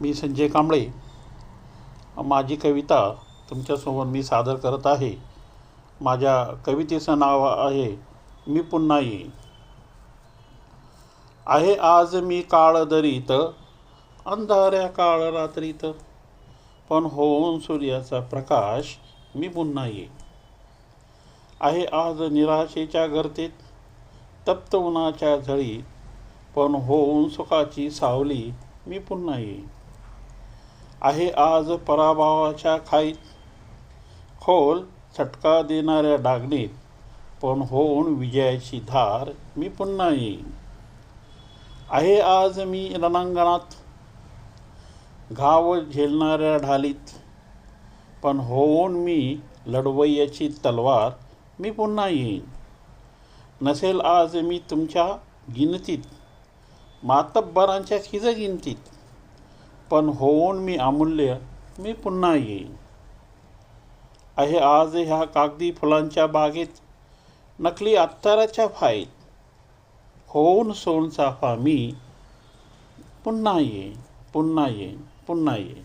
मी संजय कांबळे. माझी कविता तुमच्यासमोर मी सादर करत आहे. माझ्या कवितेचं नाव आहे मी पुन्हा येईन. आहे आज मी काळ दरीत अंधाऱ्या काळ रात्रीत पण होऊन सूर्याचा प्रकाश मी पुन्हा येईन. आहे आज निराशेच्या गर्तेत तप्त उन्हाच्या झळी पण होऊन सुखाची सावली मी पुन्हा येईन. आहे आज पराभवाच्या खाईत खोल चटका देणाऱ्या डागणीत पण होऊन विजयाची धार मी पुन्हा येईन. आहे आज मी रणांगणात घाव झेलणाऱ्या ढालीत पण होऊन मी लढवय्याची तलवार मी पुन्हा येईन. नसेल आज मी तुमच्या गिनतीत मातब्बरांच्या खिज गिनतीत पण होऊन मी अमूल्य मी पुन्हा येईन. आहे आज ह्या कागदी फुलांच्या बागेत नकली अत्ताराच्या फाईत. होऊन सोनचाफा मी पुन्हा येईन पुन्हा येईन पुन्हा येईन.